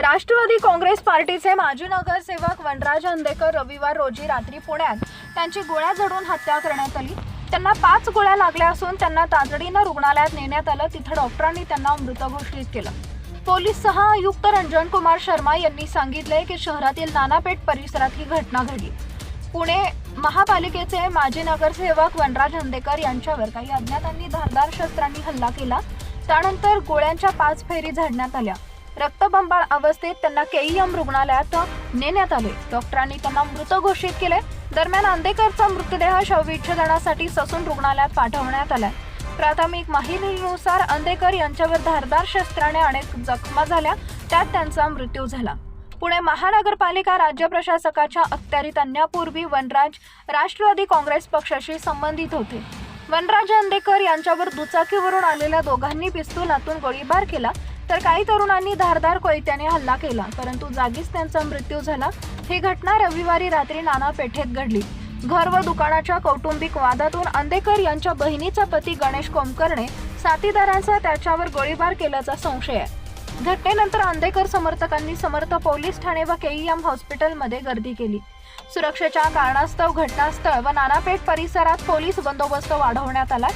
राष्ट्रवादी काँग्रेस पार्टीचे माजी नगरसेवक वनराज अंदेकर रविवार रोजी रात्री पुण्यात त्यांची गोळ्या झडून हत्या करण्यात आली. त्यांना पाच गोळ्या लागल्या असून त्यांना तातडीनं रुग्णालयात नेण्यात आलं. तिथं डॉक्टरांनी त्यांना मृत घोषित केलं. पोलीस सह आयुक्त रंजन कुमार शर्मा यांनी सांगितले की शहरातील नानापेठ परिसरात ही घटना घडली. पुणे महापालिकेचे माजी नगरसेवक वनराज हंदेकर यांच्यावर काही अज्ञातांनी धारदार शस्त्रांनी हल्ला केला. त्यानंतर गोळ्यांच्या पाच फेरी झाडण्यात आल्या. रक्तबंबाळ अवस्थेत त्यांना केईएम रुग्णालयात नेण्यात आले. डॉक्टरांनी त्यांना मृत घोषित केले. दरम्यान अंदेकरचा मृतदेह शवविच्छेदनासाठी ससून रुग्णालयात पाठवण्यात आला प्राथमिक माहितीनुसार अंदेकर यांच्यावर धारदार शस्त्राने अनेक जखमा झाल्या. त्यात त्यांचा मृत्यू झाला. पुणे महानगरपालिका राज्य प्रशासकाच्या अखत्यारीत आणण्यापूर्वी वनराज राष्ट्रवादी काँग्रेस पक्षाशी संबंधित होते. वनराज अंदेकर यांच्यावर दुचाकीवरून आलेल्या दोघांनी पिस्तुलातून गोळीबार केला. तर काही तरुणांनी धारदार कोयत्याने हल्ला केला परंतु जागीच त्यांचा मृत्यू झाला. ही घटना रविवारी रात्री नाना पेठेत घडली. घर व दुकानाच्या कौटुंबिक वादातून अंदेकर यांच्या बहिणीचा पती गणेश कोमकरणे साथीदारांचा त्याच्यावर गोळीबार केल्याचा संशय आहे. घटनेनंतर अंदेकर समर्थकांनी समर्थ पोलीस ठाणे व केईएम हॉस्पिटलमध्ये गर्दी केली. सुरक्षेच्या कारणास्तव घटनास्थळ व नानापेठ परिसरात पोलीस बंदोबस्त वाढवण्यात आला.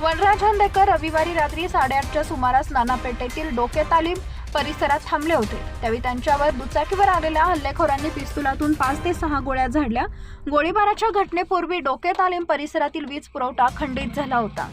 वनराज हंदेकर रविवारी रात्री साडेआठच्या सुमारास नानापेठेतील डोके तालीम परिसरात थांबले होते. त्यावेळी त्यांच्यावर दुचाकीवर आलेल्या हल्लेखोरांनी पिस्तुलातून पाच ते सहा गोळ्या झाडल्या. गोळीबाराच्या घटनेपूर्वी डोके तालीम परिसरातील वीज पुरवठा खंडित झाला होता.